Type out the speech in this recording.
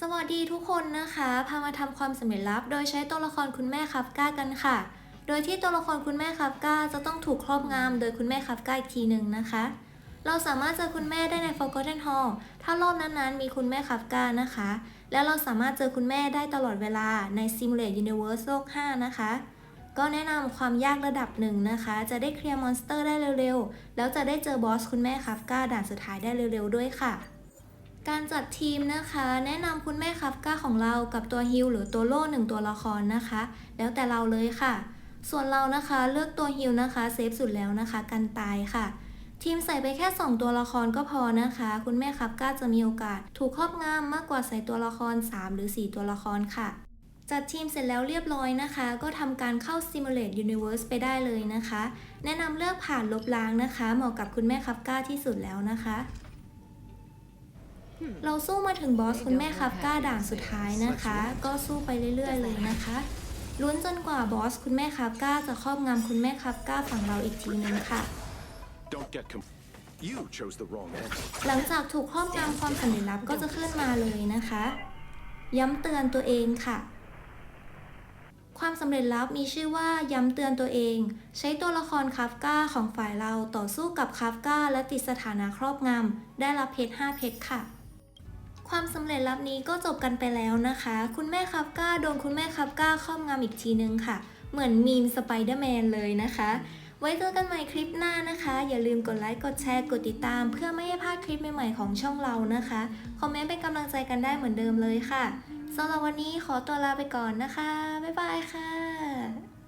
สวัสดีทุกคนนะคะ พามาทำความสำเร็จลับ โดยใช้ตัวละครคุณแม่คับก้ากันค่ะ โดยที่ตัวละครคุณแม่คับก้าจะต้องถูกครอบงำโดยคุณแม่คับก้าอีกทีหนึ่งนะคะ เราสามารถเจอคุณแม่ได้ใน Forgotten Hall ถ้ารอบนั้นๆ มีคุณแม่คับก้านะคะ แล้วเราสามารถเจอคุณแม่ได้ตลอดเวลาใน Simulate Universe โลก 5 นะคะ ก็แนะนำความยากระดับหนึ่งนะคะ จะได้เคลียร์มอนสเตอร์ได้เร็วๆ แล้วจะได้เจอบอสคุณแม่คับก้าด่านสุดท้ายได้เร็วๆ ด้วยค่ะ การจัดทีมนะคะ แนะนำคุณแม่คับก้าของเรากับตัวฮิลหรือตัวโล่หนึ่งตัวละครนะคะ แล้วแต่เราเลยค่ะ ส่วนเรานะคะเลือกตัวฮิลนะคะเซฟสุดแล้วนะคะ กันตายค่ะ ทีมใส่ไปแค่ 2 ตัวละครก็พอนะคะ คุณแม่คับก้าจะมีโอกาส ถูกครอบงำมากกว่าใส่ตัวละคร 3 หรือ 4 ตัวละครค่ะ จัดทีมเสร็จแล้วเรียบร้อยนะคะ ก็ทำการเข้า Simulate Universe ไปได้เลยนะคะ แนะนำเลือกผ่านลบล้างนะคะ เหมาะกับคุณแม่คับก้าที่สุดแล้วนะคะ เราสู้มาถึงบอสคุณแม่คับก้าด่านสุดท้ายนะคะ ก็สู้ไปเรื่อย ๆ เลยนะคะลุ้นจนกว่าบอสคุณแม่คับก้าจะครอบงำคุณแม่คับก้าฝั่งเราอีกทีนึงค่ะ Don't get com- You chose the wrong answer. หลังจากถูกครอบงำความสัญลักษณ์ก็จะขึ้นมาเลยนะคะ ย้ำเตือนตัวเองค่ะ ความสำเร็จลับมีชื่อว่าย้ำเตือนตัวเอง ใช้ตัวละครคาฟก้าของฝ่ายเราต่อสู้กับคาฟก้าและติดสถานะครอบงำได้รับเพชร5เพชรค่ะ ความสำเร็จลับนี้ก็จบกันไปแล้วนะคะ คุณแม่คาฟก้าโดนคุณแม่คาฟก้าครอบงำอีกทีนึงค่ะ เหมือนมีมสไปเดอร์แมนเลยนะคะ ไว้เจอกันใหม่คลิปหน้านะคะ อย่าลืมกดไลค์ กดแชร์ กดติดตาม เพื่อไม่ให้พลาดคลิปใหม่ๆของช่องเรานะคะ คอมเมนต์เป็นกำลังใจกันได้เหมือนเดิมเลยค่ะสำหรับวันนี้ขอตัวลาไปก่อนนะคะ บ๊ายบายค่ะ